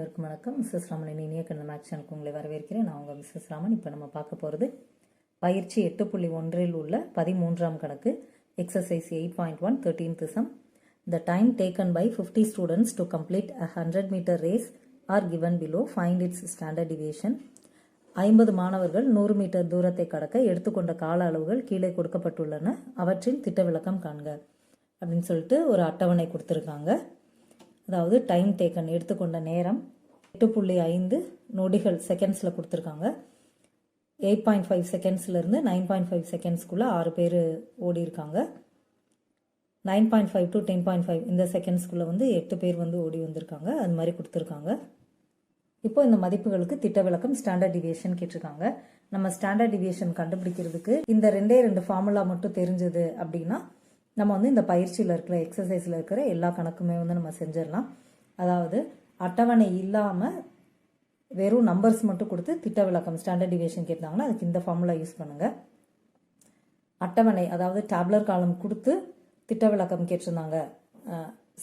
அனைவருக்கும் வணக்கம். மிஸ்ஸஸ் ராமனின் இனிய கண்ண சேனலுக்கு உங்களை வரவேற்கிறேன். நான் உங்கள் மிஸ்ஸஸ் ராமன். இப்போ நம்ம பார்க்க போகிறது பயிற்சி எட்டு புள்ளி ஒன்றில் உள்ள பதிமூன்றாம் கணக்கு. Exercise eight point one thirteenth sum the time taken by fifty students to complete a hundred metre race are given below find its standard deviation ஐம்பது மாணவர்கள் நூறு மீட்டர் தூரத்தை கடக்க எடுத்துக்கொண்ட கால அளவுகள் கீழே கொடுக்கப்பட்டுள்ளன. அவற்றின் திட்ட விளக்கம் காண்க அப்படின்னு சொல்லிட்டு ஒரு அட்டவணை கொடுத்துருக்காங்க. அதாவது டைம் டேக்கன் எடுத்துக்கொண்ட நேரம் எட்டு புள்ளி ஐந்து நொடிகள் செகண்ட்ஸில் கொடுத்துருக்காங்க. எயிட் பாயிண்ட் ஃபைவ் செகண்ட்ஸ்லேருந்து நைன் பாயிண்ட் ஃபைவ் செகண்ட்ஸ்க்குள்ளே ஆறு பேர் ஓடி இருக்காங்க. Nine point five to ten point five இந்த செகண்ட்ஸ்க்குள்ளே வந்து எட்டு பேர் வந்து ஓடி வந்திருக்காங்க. அது மாதிரி கொடுத்துருக்காங்க. இப்போ இந்த மதிப்புகளுக்கு திட்ட விளக்கம் ஸ்டாண்டர்ட் டிவியேஷன் கேட்டிருக்காங்க. நம்ம ஸ்டாண்டர்ட் டிவியேஷன் கண்டுபிடிக்கிறதுக்கு இந்த ரெண்டே ரெண்டு ஃபார்முலா மட்டும் தெரிஞ்சது அப்படின்னா நம்ம வந்து இந்த பயிற்சியில் இருக்கிற எக்ஸசைஸில் இருக்கிற எல்லா கணக்குமே வந்து நம்ம செஞ்சிடலாம். அதாவது அட்டவணை இல்லாமல் வெறும் நம்பர்ஸ் மட்டும் கொடுத்து திட்ட விளக்கம் ஸ்டாண்டர்ட் டிவியேஷன் கேட்டாங்கன்னா அதுக்கு இந்த ஃபார்முலா யூஸ் பண்ணுங்கள் அட்டவணை அதாவது டேப்லர் காலம் கொடுத்து திட்ட விளக்கம் கேட்டிருந்தாங்க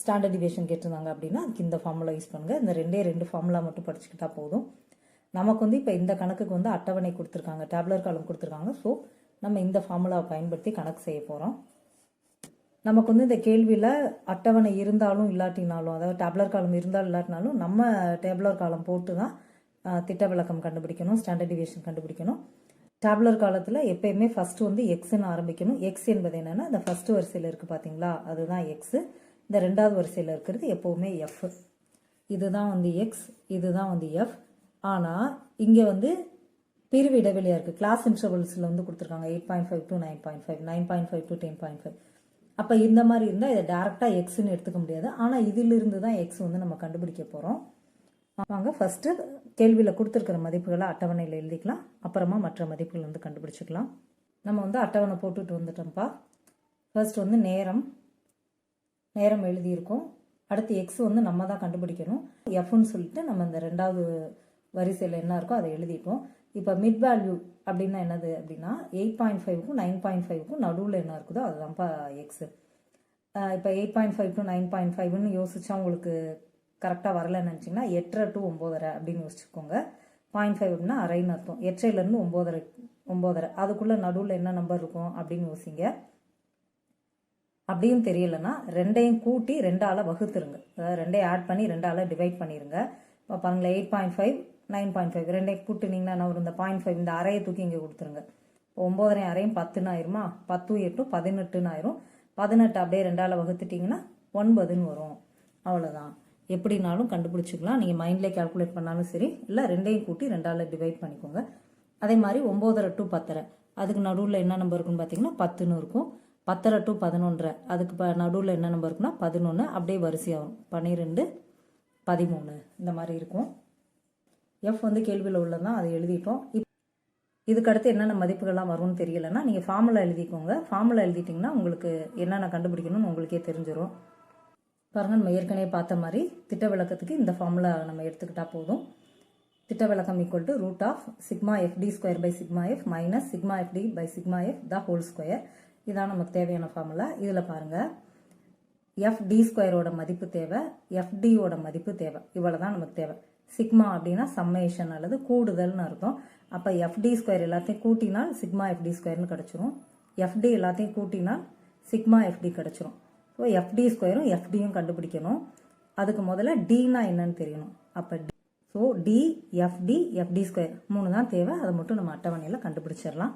ஸ்டாண்டர்ட் டிவியேஷன் கேட்டிருந்தாங்க அப்படின்னா அதுக்கு இந்த ஃபார்முலா யூஸ் பண்ணுங்கள் இந்த ரெண்டே ரெண்டு ஃபார்முலா மட்டும் படிச்சுக்கிட்டா போதும். நமக்கு வந்து இப்போ இந்த கணக்குக்கு வந்து அட்டவணை கொடுத்துருக்காங்க டேப்லர் காலம் கொடுத்துருக்காங்க. ஸோ நம்ம இந்த ஃபார்முலாவை பயன்படுத்தி கணக்கு செய்ய போகிறோம் நமக்கு வந்து இந்த கேள்வியில் அட்டவணை இருந்தாலும் இல்லாட்டினாலும் அதாவது டேப்லர் காலம் இருந்தாலும் இல்லாட்டினாலும் நம்ம டேப்லர் காலம் போட்டு தான் திட்ட விளக்கம் கண்டுபிடிக்கணும் ஸ்டாண்டர்ட் டிவியேஷன் கண்டுபிடிக்கணும். டேப்லர் காலத்தில் எப்பயுமே ஃபஸ்ட்டு வந்து எக்ஸ்ன்னு ஆரம்பிக்கணும். எக்ஸ் என்பது என்னென்னா இந்த ஃபஸ்ட்டு வரிசையில் இருக்குது பார்த்தீங்களா அதுதான் எக்ஸு இந்த ரெண்டாவது வரிசையில் இருக்கிறது எப்போவுமே எஃப் இதுதான் வந்து எக்ஸ் இதுதான் வந்து எஃப் ஆனால் இங்கே வந்து பிரிவு இடைவெளியாக இருக்குது கிளாஸ் இன்டர்வல்ஸில் வந்து கொடுத்துருக்காங்க. Eight point five to nine point five nine point five to ten point five அப்போ இந்த மாதிரி இருந்தால் இதை டேரெக்டாக எக்ஸ்ன்னு எடுத்துக்க முடியாது. ஆனால் இதிலிருந்து தான் எக்ஸ் வந்து நம்ம கண்டுபிடிக்க போகிறோம் வாங்க ஃபஸ்ட்டு கேள்வியில் கொடுத்துருக்கிற மதிப்புகளை அட்டவணையில் எழுதிக்கலாம். அப்புறமா மற்ற மதிப்புகள் வந்து கண்டுபிடிச்சிக்கலாம். நம்ம வந்து அட்டவணை போட்டுட்டு வந்துட்டோம்ப்பா. ஃபர்ஸ்ட் வந்து நேரம். நேரம் எழுதியிருக்கோம். அடுத்து எக்ஸ் வந்து நம்ம தான் கண்டுபிடிக்கணும். எஃப்னு சொல்லிட்டு நம்ம இந்த ரெண்டாவது வரிசையில் என்ன இருக்கோ அதை எழுதிட்டோம். இப்போ மிட் வேல்யூ அப்படின்னா என்னது அப்படின்னா எயிட் பாயிண்ட் ஃபைவ்க்கும் நைன் பாயிண்ட் ஃபைவ்க்கும் நடுவில் என்ன இருக்குதோ அதுதான்ப்பா எக்ஸு இப்போ eight point five to nine point ஃபைவ்னு யோசிச்சா உங்களுக்கு கரெக்டாக வரலன்னு நினச்சிங்கன்னா எட்டரை டு ஒம்போதரை அப்படின்னு யோசிச்சுக்கோங்க. பாயிண்ட் ஃபைவ் அப்படின்னா அரைன்னு அர்த்தம். எட்டரைலேருந்து ஒம்போதரை ஒம்போதரை அதுக்குள்ளே நடுவில் என்ன நம்பர் இருக்கும் அப்படின்னு யோசிங்க. அப்படியும் தெரியலன்னா ரெண்டையும் கூட்டி ரெண்டால் வகுத்துருங்க. அதாவது ரெண்டையும் ஆட் பண்ணி ரெண்டால டிவைட் பண்ணிடுங்க இப்போ பாருங்களேன் eight point five nine point five. ரெண்டையும் கூட்டுனீங்கன்னா என்ன வரும் இந்த பாயிண்ட் ஃபைவ் இந்த அறையை தூக்கி இங்கே கொடுத்துருங்க. ஒம்பதரை அறையும் பத்துன்னு ஆயிருமா? பத்து எட்டு பதினெட்டுன்னு ஆயிரும். பதினெட்டு அப்படியே ரெண்டால வகுத்துட்டிங்கன்னா ஒன்பதுன்னு வரும். அவ்வளோதான் எப்படினாலும் கண்டுபிடிச்சிக்கலாம். நீங்கள் மைண்ட்லேயே கால்குலேட் பண்ணாலும் சரி இல்லை ரெண்டையும் கூட்டி ரெண்டால டிவைட் பண்ணிக்கோங்க. அதே மாதிரி ஒம்போதரை டு பத்தரை. அதுக்கு நடுவில் என்ன நம்பர் இருக்குன்னு பார்த்தீங்கன்னா பத்துன்னு இருக்கும். பத்தரை டு பதினொன்றரை. அதுக்கு ப நடுவில் என்ன நம்பர் இருக்குன்னா பதினொன்று அப்படியே வரிசையாகும் பன்னிரெண்டு பதிமூணு. இந்த மாதிரி இருக்கும். எஃப் வந்து கேள்வியில் உள்ளதான் அதை எழுதிட்டோம். இப் இதுக்கடுத்து என்னென்ன மதிப்புகள்லாம் வரும்னு தெரியலன்னா நீங்கள் ஃபார்முலா எழுதிக்கோங்க. ஃபார்முலா எழுதிட்டிங்கன்னா உங்களுக்கு என்னென்ன கண்டுபிடிக்கணும்னு உங்களுக்கே தெரிஞ்சிடும் பாருங்கள் நம்ம ஏற்கனவே பார்த்த மாதிரி திட்ட விளக்கத்துக்கு இந்த ஃபார்முலா நம்ம எடுத்துக்கிட்டால் போதும். திட்ட விளக்கம் equal to root of sigma f d square by sigma f minus sigma f d by sigma f the whole square இதான் நமக்கு தேவையான ஃபார்முலா இதில் பாருங்கள் எஃப் டி ஸ்கொயரோட மதிப்பு தேவை. எஃப்டியோட மதிப்பு தேவை. இவ்வளோ தான் நமக்கு தேவை. சிக்மா அப்படின்னா சம்மேஷன் அல்லது கூடுதல்னு அர்த்தம். அப்போ எஃப்டி ஸ்கொயர் எல்லாத்தையும் கூட்டினால் சிக்மா எஃப்டி ஸ்கொயர்னு கிடச்சிரும். எஃப்டி எல்லாத்தையும் கூட்டினால் சிக்மா எஃப்டி கிடச்சிரும். ஸோ எஃப்டி ஸ்கொயரும் எஃப்டியும் கண்டுபிடிக்கணும். அதுக்கு முதல்ல டீனா என்னன்னு தெரியணும். அப்போ d so d f d f d square மூணு தான் தேவை. அதை மட்டும் நம்ம அட்டவணையில் கண்டுபிடிச்சிடலாம்.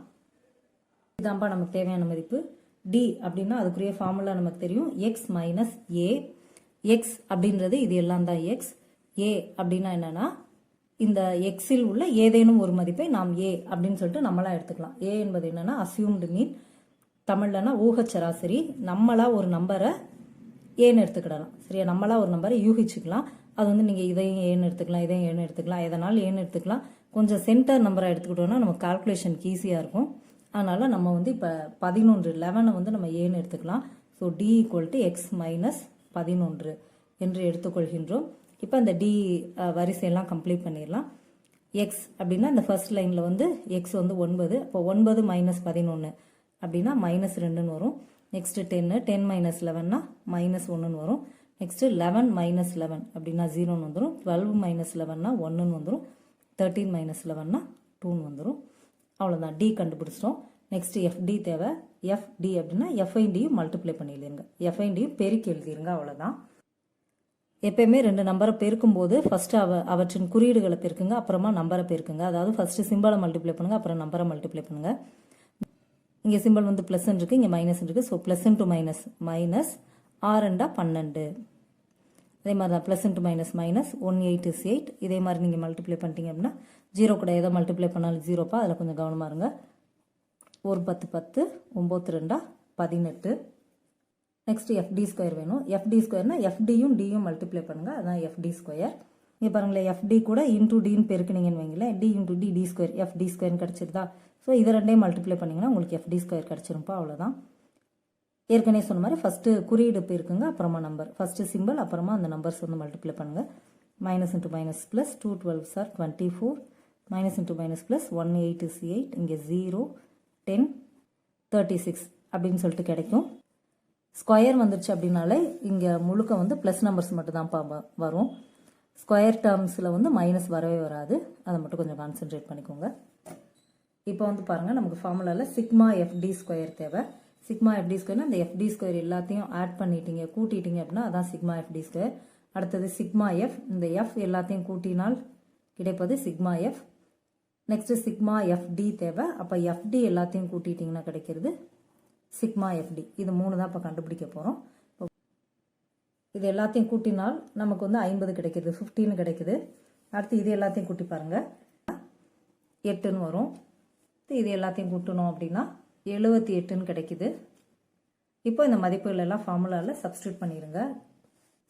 இதான்பா நமக்கு தேவையான மதிப்பு. டி அப்படின்னா அதுக்குரிய ஃபார்முலா நமக்கு தெரியும். எக்ஸ் மைனஸ் ஏ எக்ஸ் அப்படின்றது இது எல்லாம் தான் எக்ஸ் ஏ அப்படின்னா என்னன்னா இந்த எக்ஸில் உள்ள ஏதேனும் ஒரு மதிப்பை நாம் ஏ அப்படின்னு சொல்லிட்டு நம்மளா எடுத்துக்கலாம். ஏ என்பது என்னன்னா அசியூம்டு மீன் தமிழ்லனா ஊக சராசரி நம்மளா ஒரு நம்பரை ஏன்னு எடுத்துக்கிடலாம். சரியா? நம்மளா ஒரு நம்பரை யூகிச்சுக்கலாம். அது வந்து நீங்கள் இதையும் ஏன்னு எடுத்துக்கலாம் இதையும் ஏன்னு எடுத்துக்கலாம் எதனால் ஏன்னு எடுத்துக்கலாம். கொஞ்சம் சென்டர் நம்பரை எடுத்துக்கிட்டோம்னா நம்ம கால்குலேஷனுக்கு ஈஸியாக இருக்கும். அதனால் நம்ம வந்து இப்போ பதினொன்று லெவனை வந்து நம்ம ஏன்னு எடுத்துக்கலாம். So d equal to x minus பதினொன்று என்று எடுத்துக்கொள்கின்றோம். இப்போ அந்த டி வரிசையெல்லாம் கம்ப்ளீட் பண்ணிடலாம். எக்ஸ் அப்படின்னா இந்த ஃபர்ஸ்ட் லைனில் வந்து எக்ஸ் வந்து ஒன்பது அப்போ ஒன்பது மைனஸ் பதினொன்று அப்படின்னா மைனஸ் ரெண்டுன்னு வரும். நெக்ஸ்ட்டு டென்னு டென் மைனஸ் லெவன்னா மைனஸ் ஒன்றுன்னு வரும். நெக்ஸ்ட்டு லெவன் மைனஸ் லெவன் அப்படின்னா ஜீரோன்னு வந்துடும் டுவெல் மைனஸ் லெவன்னா ஒன்றுன்னு வந்துடும் தேர்ட்டீன் மைனஸ் லெவன்னா டூன்னு வந்துடும் அவ்வளோதான் டி கண்டுபிடிச்சிட்டோம். நெக்ஸ்ட்டு எஃப்டி தேவை. எஃப்டி அப்படின்னா எஃப்ஐடியும் மல்டிப்ளை பண்ணிடுங்க. எஃப்ஐடியும் பெருக்கி எழுதிருங்க. அவ்வளோதான் எப்பயுமே ரெண்டு நம்பரை பெருக்கும்போது ஃபர்ஸ்ட் அவ அவற்றின் குறியீடுகளை பெருக்குங்க அப்புறமா நம்பரை பெருக்குங்க. அதாவது ஃபர்ஸ்ட் சிம்பிளை மல்டிப்ளை பண்ணுங்க அப்புறம் நம்பரை மல்டிப்ளை பண்ணுங்க. இங்கே சிம்பிள் வந்து ப்ளஸ் இருக்கு இங்கே மைனஸ் இருக்கு. So plus into minus minus ஆறுண்டா பன்னெண்டு. அதே மாதிரி தான் plus into minus minus one eight is eight இதே மாதிரி நீங்கள் மல்டிப்ளை பண்ணிட்டீங்க அப்படின்னா ஜீரோ கூட எதை மல்டிப்ளை பண்ணாலும் ஜீரோப்பா அதில் கொஞ்சம் கவனமாக இருங்க. ஒரு பத்து பத்து ஒம்பது ரெண்டா பதினெட்டு. நெக்ஸ்ட் எஃப்டி ஸ்கொயர் வேணும். எஃப்டி ஸ்கொயர்னா எஃப்டியும் டியும் மல்டிப்ளை பண்ணுங்கள் அதான் எஃப்டி ஸ்கொயர் இங்கே பாருங்களேன் எஃப்டி கூட இன்டூ டின்னு பெருக்குனீங்கன்னு வைங்களேன் d into d d square f d ஸ்கொயர்னு கிடச்சிருதா? ஸோ இதை ரெண்டையும் மல்டிப்ளை பண்ணிங்கன்னா உங்களுக்கு எஃப்டி ஸ்கொயர் கிடச்சிருப்பா அவ்வளோதான் ஏற்கனவே சொன்ன மாதிரி ஃபஸ்ட்டு குறியீடு இருக்குங்க அப்புறமா நம்பர் ஃபஸ்ட்டு சிம்பிள் அப்புறமா அந்த நம்பர்ஸ் வந்து மல்டிப்ளை பண்ணுங்கள் minus into minus plus two twelve sir twenty four minus into minus plus one eight C eight இங்கே ஜீரோ டென் தேர்ட்டி சிக்ஸ் அப்படின்னு சொல்லிட்டு கிடைக்கும். ஸ்கொயர் வந்துருச்சு அப்படின்னாலே இங்கே முழுக்க வந்து ப்ளஸ் நம்பர்ஸ் மட்டும்தான் வரும். ஸ்கொயர் டேர்ம்ஸில் வந்து மைனஸ் வரவே வராது. அதை மட்டும் கொஞ்சம் கான்சென்ட்ரேட் பண்ணிக்கோங்க. இப்போ வந்து பாருங்கள் நமக்கு ஃபார்முலாவில் சிக்மா எஃப்டி ஸ்கொயர் தேவை. சிக்மா எஃப்டி ஸ்கொயர்னா அந்த எஃப்டி ஸ்கொயர் எல்லாத்தையும் ஆட் பண்ணிட்டீங்க கூட்டிட்டீங்க அப்படின்னா அதான் சிக்மா எஃப்டி ஸ்கொயர் அடுத்தது சிக்மா எஃப் இந்த எஃப் எல்லாத்தையும் கூட்டினால் கிடைப்பது sigma f next sigma f d தேவை. அப்போ எஃப்டி எல்லாத்தையும் கூட்டிட்டிங்கன்னா கிடைக்கிறது சிக்மா எஃப்டி இது மூணு தான் இப்போ கண்டுபிடிக்க போகிறோம் இது எல்லாத்தையும் கூட்டினால் நமக்கு வந்து ஐம்பது கிடைக்குது ஃபிஃப்டின்னு கிடைக்குது. அடுத்து இது எல்லாத்தையும் கூட்டி பாருங்கள் எட்டுன்னு வரும். இது எல்லாத்தையும் கூட்டணும் அப்படின்னா எழுபத்தி எட்டுன்னு கிடைக்குது. இப்போ இந்த மதிப்புகள் எல்லாம் ஃபார்முலாவில் சப்ஸ்டியூட் பண்ணிடுங்க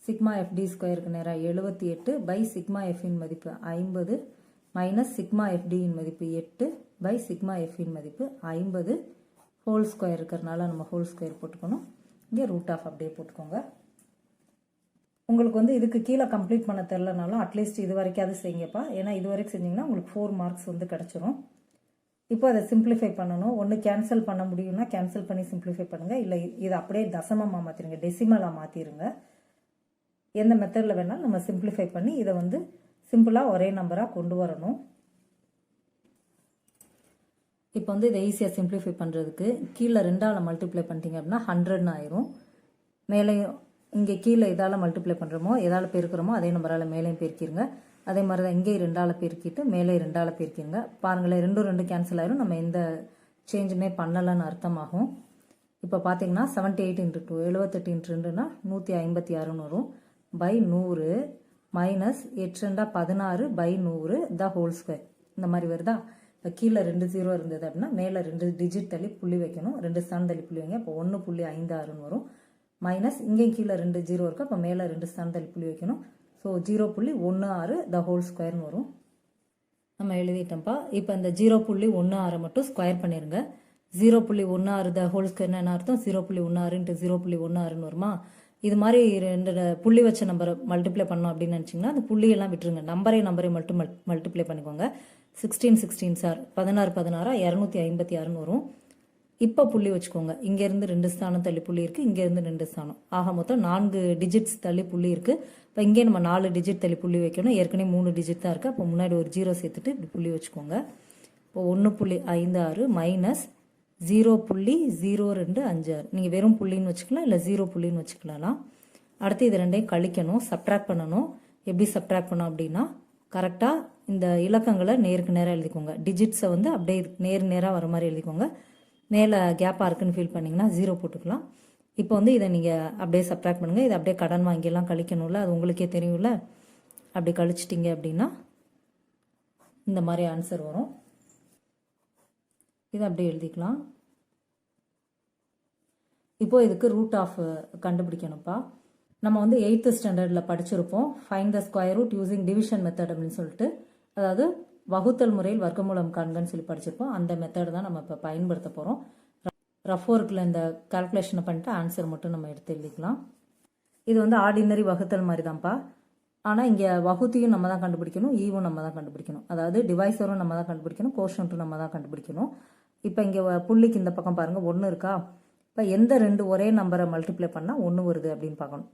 சிக்மா எஃப்டி ஸ்கொயருக்கு நேராக எழுபத்தி எட்டு பை சிக்மா எஃப்இன் மதிப்பு ஐம்பது மைனஸ் சிக்மா எஃப்டியின் மதிப்பு எட்டு பை சிக்மா எஃப்இன் மதிப்பு ஐம்பது ஹோல் ஸ்கொயர் இருக்கிறனால நம்ம ஹோல் ஸ்கொயர் போட்டுக்கணும். இங்கே ரூட் ஆஃப் அப்படியே போட்டுக்கோங்க. உங்களுக்கு வந்து இதுக்கு கீழே கம்ப்ளீட் பண்ண தெரிலனாலும் அட்லீஸ்ட் இது வரைக்காவது செய்யுங்கப்பா. ஏன்னா இது வரைக்கும் செஞ்சிங்கன்னா உங்களுக்கு ஃபோர் மார்க்ஸ் வந்து கிடச்சிரும். இப்போ அதை சிம்பிளிஃபை பண்ணணும். ஒன்று கேன்சல் பண்ண முடியும்னா கேன்சல் பண்ணி சிம்பிளிஃபை பண்ணுங்கள் இல்லை இது அப்படியே தசமமாக மாற்றிடுங்க டெசிமலாக மாற்றிடுங்க எந்த மெத்தடில் வேணாலும் நம்ம சிம்பிளிஃபை பண்ணி இதை வந்து சிம்பிளாக ஒரே நம்பராக கொண்டு வரணும். இப்போ வந்து இதை ஈஸியாக சிம்பிளிஃபை பண்ணுறதுக்கு கீழே ரெண்டால் மல்டிப்ளை பண்ணிட்டீங்க அப்படின்னா ஹண்ட்ரட்னு ஆயிரும். மேலேயும் இங்கே கீழே எதால் மல்டிப்ளை பண்ணுறோமோ எதால் பெருக்கிறோமோ அதே நம்பரால் மேலேயும் பெருக்கிருங்க. அதே மாதிரி தான் இங்கேயும் ரெண்டால் பெருக்கிட்டு மேலே ரெண்டால் பெருக்கிருங்க. பாருங்களேன் ரெண்டும் ரெண்டு கேன்சல் ஆயிரும். நம்ம எந்த சேஞ்சுமே பண்ணலைன்னு அர்த்தமாகும். இப்போ பார்த்தீங்கன்னா செவன்ட்டி எயிட் இன்ட்டு டூ எழுபத்தெட்டு இன்ட்டு ரெண்டுனா நூற்றி ஐம்பத்தி ஆறுன்னு வரும். பை நூறு மைனஸ் எட்டு ரெண்டா பதினாறு பை நூறு த ஹோல் ஸ்கொயர் இந்த மாதிரி வருதா? இப்போ கீழே ரெண்டு ஜீரோ இருந்தது அப்படின்னா மேலே ரெண்டு டிஜிட் தள்ளி புள்ளி வைக்கணும். ரெண்டு ஸ்தான் தள்ளி புள்ளி வைங்க. இப்போ ஒன்று புள்ளி ஐந்து ஆறுன்னு வரும். மைனஸ் இங்கேயும் கீழே ரெண்டு ஜீரோ இருக்கு. அப்போ மேலே ரெண்டு ஸ்தான் தள்ளி புள்ளி வைக்கணும். ஸோ ஜீரோ புள்ளி ஒன்று ஆறு த ஹோல் ஸ்கொயர்னு வரும். நம்ம எழுதிட்டோம்ப்பா. இப்போ இந்த ஜீரோ புள்ளி ஒன்று ஆறை மட்டும் ஸ்கொயர் பண்ணிடுங்க ஜீரோ புள்ளி ஒன்று ஆறு த ஹோல் ஸ்கொயர்னு என்ன அர்த்தம்? ஜீரோ புள்ளி ஒன்று ஆறுன்ட்டு ஜீரோ புள்ளி ஒன்று ஆறுன்னு வருமா? இது மாதிரி ரெண்டு புள்ளி வச்ச நம்பரை மல்டிப்ளை பண்ணோம் அப்படின்னு நினச்சிங்கன்னா அந்த புள்ளியெல்லாம் விட்டுருங்க. நம்பரே நம்பரே மட்டும் மல்டிப்ளை பண்ணிக்கோங்க. சிக்ஸ்டீன் சிக்ஸ்டீன் சார் பதினாறு பதினாறா? இரநூத்தி ஐம்பத்தி ஆறுன்னு வரும் இப்போ புள்ளி வச்சுக்கோங்க. இங்கேருந்து ரெண்டு ஸ்தானம் தள்ளி புள்ளி இருக்குது இங்கேருந்து ரெண்டு ஸ்தானம். ஆக மொத்தம் நான்கு டிஜிட்ஸ் தள்ளி புள்ளி இருக்குது இப்போ இங்கே நம்ம நாலு டிஜிட் தள்ளி புள்ளி வைக்கணும். ஏற்கனவே மூணு டிஜிட் தான் இருக்குது அப்போ முன்னாடி ஒரு ஜீரோ சேர்த்துட்டு இப்படி புள்ளி வச்சுக்கோங்க. இப்போ ஒன்று புள்ளி ஐந்து ஆறு மைனஸ் ஜீரோ புள்ளி ஜீரோ ரெண்டு அஞ்சு ஆறு. நீங்கள் வெறும் புள்ளின்னு வச்சுக்கலாம் இல்லை ஜீரோ புள்ளின்னு வச்சுக்கலாம் அடுத்து இது ரெண்டையும் கழிக்கணும் சப்ட்ராக்ட் பண்ணணும். எப்படி சப்ட்ராக்ட் பண்ணோம் அப்படின்னா கரெக்டாக இந்த இலக்கங்களை நேருக்கு நேராக எழுதிக்கோங்க. டிஜிட்ஸை வந்து அப்படியே நேர் நேராக வர மாதிரி எழுதிக்கோங்க. மேலே கேப்பாக இருக்குன்னு ஃபீல் பண்ணிங்கன்னா ஜீரோ போட்டுக்கலாம். இப்போ வந்து இதை நீங்கள் அப்படியே சப்ராக்ட் பண்ணுங்கள் இதை அப்படியே கடன் வாங்கியெல்லாம் கழிக்கணும்ல அது உங்களுக்கே தெரியும்ல. அப்படி கழிச்சிட்டிங்க அப்படின்னா இந்த மாதிரி ஆன்சர் வரும். இதை அப்படியே எழுதிக்கலாம். இப்போது இதுக்கு ரூட் ஆஃப் கண்டுபிடிக்கணும்ப்பா. நம்ம வந்து எயித்து ஸ்டாண்டர்டில் படிச்சிருப்போம். Find the square root using division method அப்படின்னு சொல்லிட்டு. அதாவது வகுத்தல் முறையில் வர்க்கமூலம் காண்கன்னு சொல்லி படிச்சிருப்போம். அந்த மெத்தட் தான் நம்ம இப்போ பயன்படுத்த போகிறோம் ரஃப் ஒர்க்கில் இந்த கால்குலேஷனை பண்ணிட்டு ஆன்சர் மட்டும் நம்ம எடுத்து எழுதிக்கலாம். இது வந்து ஆர்டினரி வகுத்தல் மாதிரி தான்ப்பா ஆனால் இங்கே வகுத்தியும் நம்ம தான் கண்டுபிடிக்கணும் ஈவும் நம்ம தான் கண்டுபிடிக்கணும். அதாவது டிவைசரும் நம்ம தான் கண்டுபிடிக்கணும் கோஷன்ட்டும் நம்ம தான் கண்டுபிடிக்கணும். இப்போ இங்கே புள்ளிக்கு இந்த பக்கம் பாருங்கள் ஒன்று இருக்கா? இப்போ எந்த ரெண்டு ஒரே நம்பரை மல்டிப்ளை பண்ணால் ஒன்று வருது அப்படின்னு பார்க்கணும்.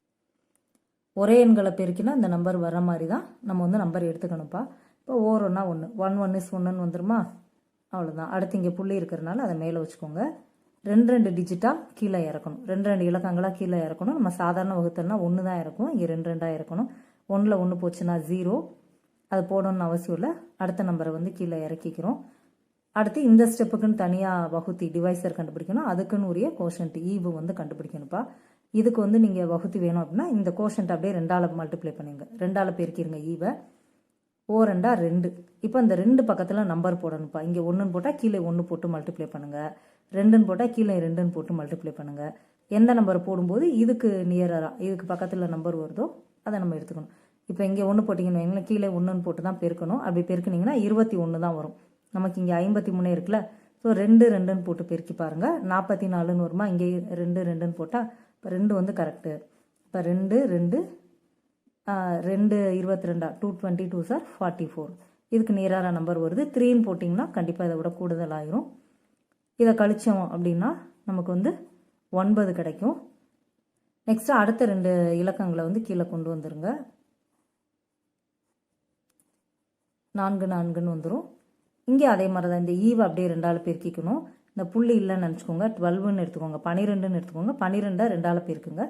ஒரே எண்களை பெருக்கினா இந்த நம்பர் வர மாதிரி தான் நம்ம வந்து நம்பர் எடுத்துக்கணும்ப்பா. இப்போ ஓர் ஒன்றா ஒன்று ஒன் ஒன் இஸ் ஒன்றுன்னு வந்துருமா? அவ்வளோதான் அடுத்து இங்கே புள்ளி இருக்கிறனால அதை மேலே வச்சுக்கோங்க. ரெண்டு ரெண்டு டிஜிட்டாக கீழே இறக்கணும். ரெண்டு ரெண்டு இலக்கங்களாக கீழே இறக்கணும். நம்ம சாதாரண வகுத்தல்னா ஒன்று தான் இருக்கும் இங்கே ரெண்டு ரெண்டாக இறக்கணும். ஒன்றில் ஒன்று போச்சுன்னா ஜீரோ அது போடணும்னு அவசியம் இல்லை. அடுத்த நம்பரை வந்து கீழே இறக்கிக்கிறோம். அடுத்து இந்த ஸ்டெப்புக்குன்னு தனியாக வகுத்தி டிவைசர் கண்டுபிடிக்கணும்? அதுக்குன்னு உரிய கோஷன்ட் ஈவு வந்து கண்டுபிடிக்கணும்ப்பா. இதுக்கு வந்து நீங்கள் வகுத்தி வேணும் அப்படின்னா இந்த கோஷன்ட் அப்படியே ரெண்டால் மல்டிப்ளை பண்ணுங்க ரெண்டால் பெருக்கிருங்க ஈவை ஓ ரெண்டா ரெண்டு. இப்போ இந்த ரெண்டு பக்கத்தில் நம்பர் போடணும்ப்பா. இங்கே ஒன்றுன்னு போட்டால் கீழே ஒன்று போட்டு மல்டிப்ளை பண்ணுங்கள் ரெண்டுன்னு போட்டால் கீழே ரெண்டுன்னு போட்டு மல்டிப்ளை பண்ணுங்கள் எந்த நம்பர் போடும்போது இதுக்கு நியராக இதுக்கு பக்கத்தில் நம்பர் வருதோ அதை நம்ம எடுத்துக்கணும். இப்போ இங்கே ஒன்று போட்டிங்கன்னு வைங்களேன் கீழே ஒன்றுன்னு போட்டு தான் பெருக்கணும். அப்படி பெருக்குனீங்கன்னா இருபத்தி ஒன்று தான் வரும். நமக்கு இங்கே ஐம்பத்தி மூணு இருக்குல்ல. ஸோ ரெண்டு ரெண்டுன்னு போட்டு பெருக்கி பாருங்கள் நாற்பத்தி நாலுன்னு வருமா? இங்கே ரெண்டு ரெண்டுன்னு போட்டால் இப்போ ரெண்டு வந்து கரெக்டு இப்போ ரெண்டு ரெண்டு ரெண்டு இருபத்தி ரெண்டா டூ டுவெண்ட்டி டூ சார் ஃபார்ட்டி ஃபோர் இதுக்கு நேரான நம்பர் வருது. த்ரீன்னு போட்டிங்கன்னா கண்டிப்பாக இதை விட கூடுதல் இதை கழிச்சோம் அப்படின்னா நமக்கு வந்து ஒன்பது கிடைக்கும். நெக்ஸ்ட் அடுத்த ரெண்டு இலக்கங்களை வந்து கீழே கொண்டு வந்துருங்க. நான்கு நான்குன்னு வந்துடும் இங்கே அதே மாதிரி தான் இந்த ஈவை அப்படியே ரெண்டால் பெருக்கிக்கணும். இந்த புள்ளி இல்லைன்னு நினச்சிக்கோங்க. டுவெல்வுன்னு எடுத்துக்கோங்க. பன்னிரெண்டுன்னு எடுத்துக்கோங்க. பன்னிரெண்டை ரெண்டால் பெருக்குங்க.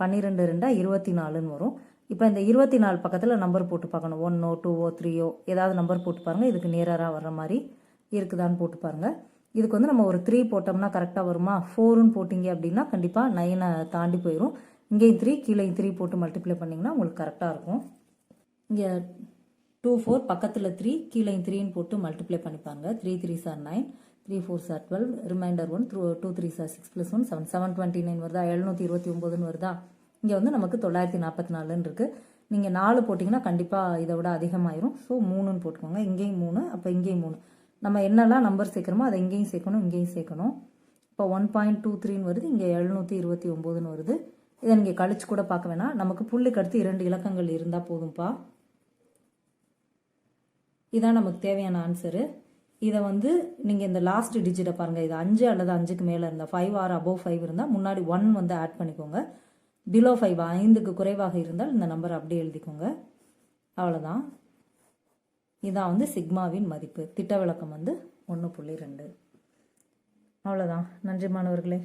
பன்னிரெண்டு ரெண்டா இருபத்தி நாலுன்னு வரும். இப்போ இந்த இருபத்தி நாலு பக்கத்தில் நம்பர் போட்டு பார்க்கணும். ஒன்னோ டூவோ த்ரீயோ ஏதாவது நம்பர் போட்டு பாருங்கள் இதுக்கு நேராக வர்ற மாதிரி இருக்குதான்னு போட்டு பாருங்கள் இதுக்கு வந்து நம்ம ஒரு த்ரீ போட்டோம்னா கரெக்டாக வருமா? ஃபோருன்னு போட்டிங்க அப்படின்னா கண்டிப்பாக நைனை தாண்டி போயிடும் இங்கேயும் த்ரீ கீழே த்ரீ போட்டு மல்டிப்ளை பண்ணிங்கன்னா உங்களுக்கு கரெக்டாக இருக்கும். இங்கே டூ ஃபோர் பக்கத்தில் த்ரீ கீழே த்ரீன்னு போட்டு மல்டிப்ளை பண்ணிப்பாங்க த்ரீ த்ரீ சார் nine three four sir twelve remainder one through two three sir six plus one seven seven twenty nine வருதா? எழுநூற்றி இருபத்தி ஒம்போதுன்னு வருதா? இங்கே வந்து நமக்கு தொள்ளாயிரத்தி நாற்பத்தி நாலுன்னு இருக்குது நீங்கள் நாலு போட்டிங்கன்னா கண்டிப்பாக இதை விட அதிகமாயிரும். ஸோ மூணுன்னு போட்டுக்கோங்க. இங்கேயும் மூணு அப்போ இங்கேயும் மூணு. நம்ம என்னெல்லாம் நம்பர் சேர்க்கணுமோ அதை இங்கேயும் சேர்க்கணும் இங்கேயும் சேர்க்கணும். இப்போ ஒன் பாயிண்ட் டூ த்ரீன்னு வருது இங்கே எழுநூற்றி இருபத்தி ஒம்போதுன்னு வருது. இதை நீங்கள் கழிச்சு கூட பார்க்க வேணாம். நமக்கு புள்ளிக்கு அடுத்து இரண்டு இலக்கங்கள் இருந்தால் போதும்ப்பா இதான் நமக்கு தேவையான ஆன்சரு இதை வந்து நீங்கள் இந்த லாஸ்ட் டிஜிட்டை பாருங்கள் இது அஞ்சு அல்லது அஞ்சுக்கு மேலே இருந்தால் ஃபைவ் ஆர் அபோவ் ஃபைவ் இருந்தால் முன்னாடி ஒன் வந்து ஆட் பண்ணிக்கோங்க. பிலோ ஃபைவ் ஐந்துக்கு குறைவாக இருந்தால் இந்த நம்பர் அப்படியே எழுதிக்கோங்க. அவ்வளோதான் இதான் வந்து சிக்மாவின் மதிப்பு. திட்ட விளக்கம் வந்து ஒன்று புள்ளி ரெண்டு. அவ்வளோதான் நன்றி மாணவர்களே.